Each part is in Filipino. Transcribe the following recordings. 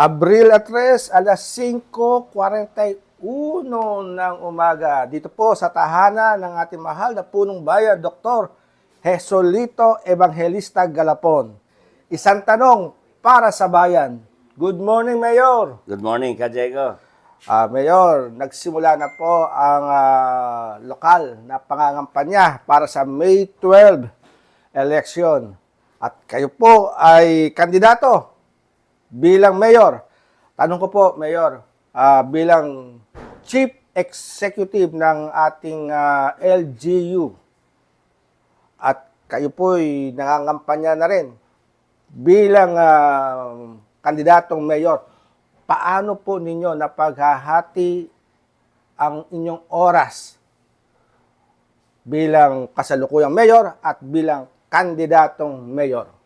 Abril 3, alas 5.41 ng umaga. Dito po sa tahanan ng ating mahal na punong bayan, Dr. Jesolito Evangelista Galapon. Isang tanong para sa bayan. Good morning, Mayor. Good morning, Ka Diego. Ah, Mayor, nagsimula na po ang ah, lokal na pangangampanya para sa May 12 election. At kayo po ay kandidato bilang mayor. Tanong ko po, Mayor, ah, bilang Chief Executive ng ating ah, LGU at kayo po ay nangangampanya na rin bilang ah, kandidatong mayor, paano po ninyo napaghahati ang inyong oras bilang kasalukuyang mayor at bilang kandidatong mayor?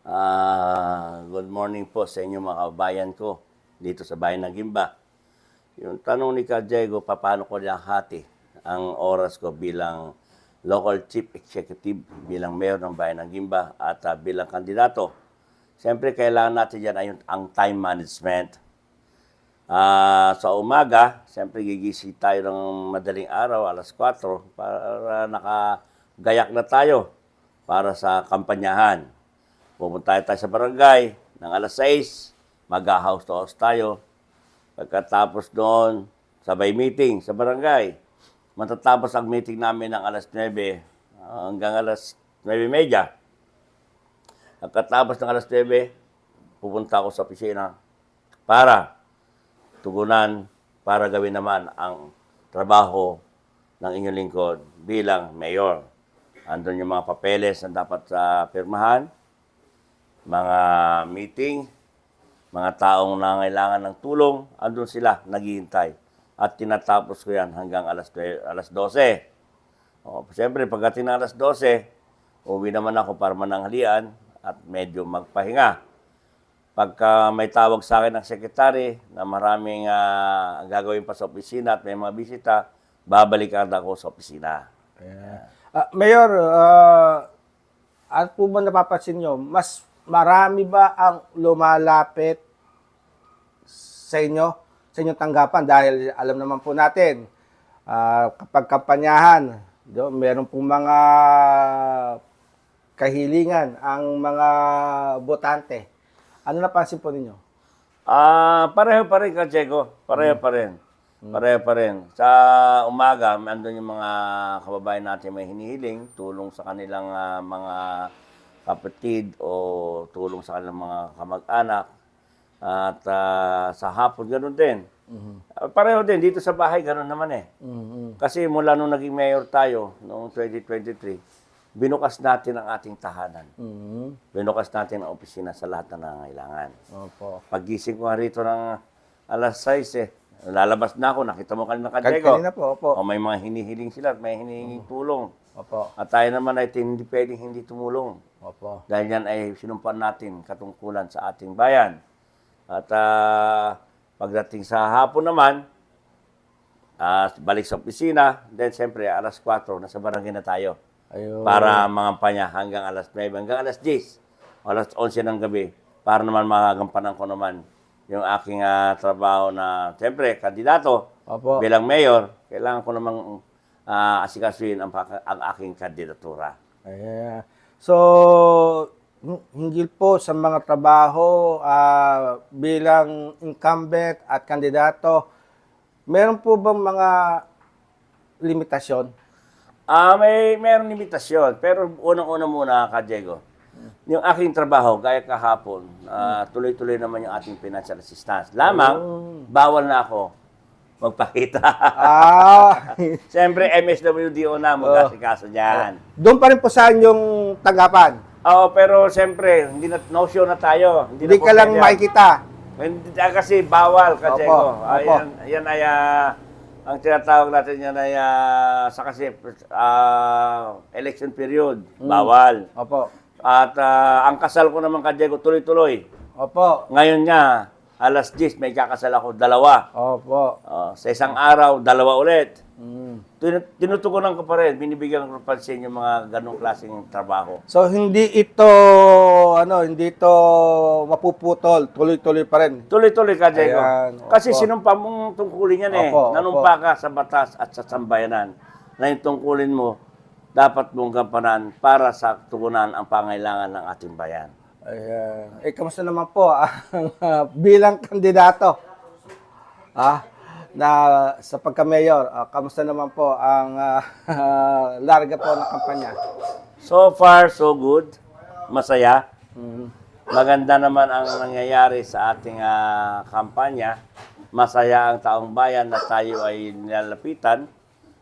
Ah, good morning po sa inyo mga kabayan ko dito sa bayan ng Gimba. Yung tanong ni Ka Diego, paano ko hati ang oras ko bilang local chief executive, bilang mayor ng bayan ng Gimba at ah, bilang kandidato. Siyempre, kailangan natin yan ay ang time management. Ah, sa umaga, siyempre gigising tayo ng madaling araw, alas 4, para nakagayak na tayo para sa kampanyahan. Pupunta tayo sa barangay ng alas 6, mag-house to house tayo. Pagkatapos doon, sabay meeting sa barangay. Matatapos ang meeting namin ng alas 9 hanggang alas 9.30. Pagkatapos ng alas 9, pupunta ako sa opisina para tugunan para gawin naman ang trabaho ng inyong lingkod bilang mayor. Andun yung mga papeles na dapat sa pirmahan, mga meeting, mga taong nangailangan ng tulong, andun sila, naghihintay. At tinatapos ko yan hanggang alas, alas 12. O, Siyempre, pagdating ng alas 12, uwi naman ako para mananghalian at medyo magpahinga. Pagka may tawag sa akin ng sekretary na maraming ah, gagawin pa sa opisina at may mga bisita, babalikan ako sa opisina. Ah, mayor, uh, ano po ba napapansin nyo? Mas marami ba ang lumalapit sa inyo, sa inyong tanggapan? Dahil alam naman po natin, ah, kapag kampanyahan, do, meron pong mga kahilingan ang mga botante. Ano napansin po ninyo? Ah, pareho pa rin, Kacheko. Pareho pa rin. Pareho pa rin. Sa umaga, andun yung mga kababayan natin may hinihiling, tulong sa kanilang ah, mga kapatid o tulong sa kanilang mga kamag-anak. At ah, sa hapon, ganun din. Ah, pareho din. Dito sa bahay, ganun naman eh. Mhm. Kasi mula nung naging mayor tayo, noong 2023, binukas natin ang ating tahanan. Mhm. Binukas natin ang opisina sa lahat ng nangangailangan. Opo. Pagising ko nga rito ng alas 6 eh. Lalabas na ako, nakita mo kanina ka, Kan- Diego. Kanina po, opo. O may mga hinihiling sila at may hinihinging tulong. Opo. At tayo naman ay hindi pwedeng hindi tumulong. Opo. Dahil yan ay sinumpan natin katungkulan sa ating bayan. At ah, pagdating sa hapon naman, ah, balik sa opisina, then siyempre alas 4, nasa barangay na tayo. Ayun. Para mangampanya hanggang alas 9, hanggang alas 10, o alas 11 ng gabi, para naman magagampanan ko naman yung aking ah, trabaho na, siyempre, kandidato Opo. bilang mayor, kailangan ko namang ah, asikasuhin ang, ang aking kandidatura. Ayan. So, hin- hinggil po sa mga trabaho ah, bilang incumbent at kandidato, meron po bang mga limitasyon? Ah, may meron limitasyon, pero unang-una muna ka Diego. Yung aking trabaho, gaya kahapon, ah, tuloy-tuloy naman yung ating financial assistance. Lamang, bawal na ako magpakita. ah, Siyempre, MSWDO na mag-asikaso niyan. doon pa rin po sa inyong tanggapan. Oo, pero siyempre, hindi na, no show na tayo. Hindi na po ka lang pwede makikita. Hindi, ah, kasi bawal kasi Opo, ko. opo. Ayan, yan ay ah, ang tinatawag natin yan ay ah, sa kasi ah, election period, Hmm. bawal. Opo. At ah, ang kasal ko naman ka Diego tuloy-tuloy. Opo. Ngayon nga, alas 10 may kakasal ako, dalawa. Opo. Oh, sa isang araw, dalawa ulit. Mm. Tin- Tinutukunan ko pa rin, binibigyan ko ng pansin yung mga ganong klaseng trabaho. So hindi ito ano, hindi ito mapuputol, tuloy-tuloy pa rin. Tuloy-tuloy ka, Diego. Ayan, Kasi opo. sinumpa mong tungkulin yan eh. Opo, Nanumpa ka sa batas at sa sambayanan na yung tungkulin mo dapat mong gampanan para sa tugunan ang pangailangan ng ating bayan. Ayan. Eh, kamusta naman po ang ah, bilang kandidato? Ah, na sa pagka-mayor, ah, kamusta naman po ang ah, larga po ng kampanya? So far, so good. Masaya. Mm. Maganda naman ang nangyayari sa ating ah, kampanya. Masaya ang taong bayan na tayo ay nilalapitan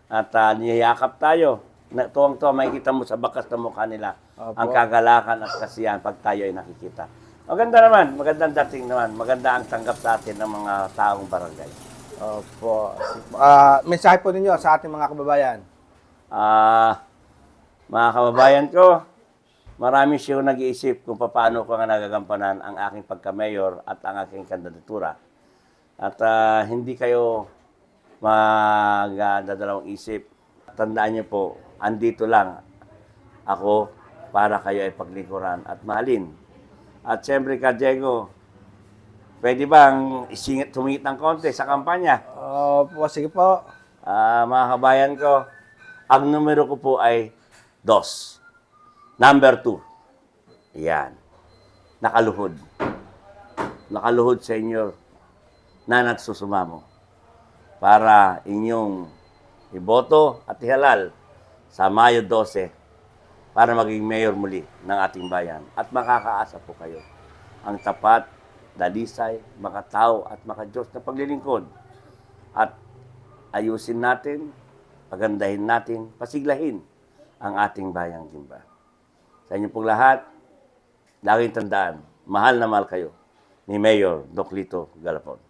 at uh, niyayakap tayo. Na, tuwang-tuwa makikita mo sa bakas ng mukha nila Opo. ang kagalakan at kasiyahan pag tayo ay nakikita. Maganda naman, magandang dating naman, maganda ang tanggap sa atin ng mga taong barangay. Opo. Ah, mensahe po ninyo sa ating mga kababayan. Ah, mga kababayan ko, marami siya nag-iisip kung paano ko nga nagagampanan ang aking pagka-mayor at ang aking kandidatura. At ah, hindi kayo magdadalawang isip. Tandaan niyo po, andito lang ako para kayo ay paglingkuran at mahalin. At siyempre ka, Diego, pwede bang isingit, tumingit ng konti sa kampanya? Opo, sige po. Ah, mga kabayan ko, ang numero ko po ay dos. Number two. Yan. Nakaluhod. Nakaluhod sa inyo na nagsusumamo para inyong iboto at ihalal sa Mayo 12 para maging mayor muli ng ating bayan. At makakaasa po kayo ang tapat, dalisay, makatao at makadiyos na paglilingkod. At ayusin natin, pagandahin natin, pasiglahin ang ating bayang Gimba. Sa inyo pong lahat, laging tandaan, mahal na mahal kayo ni Mayor Doclito Galapon.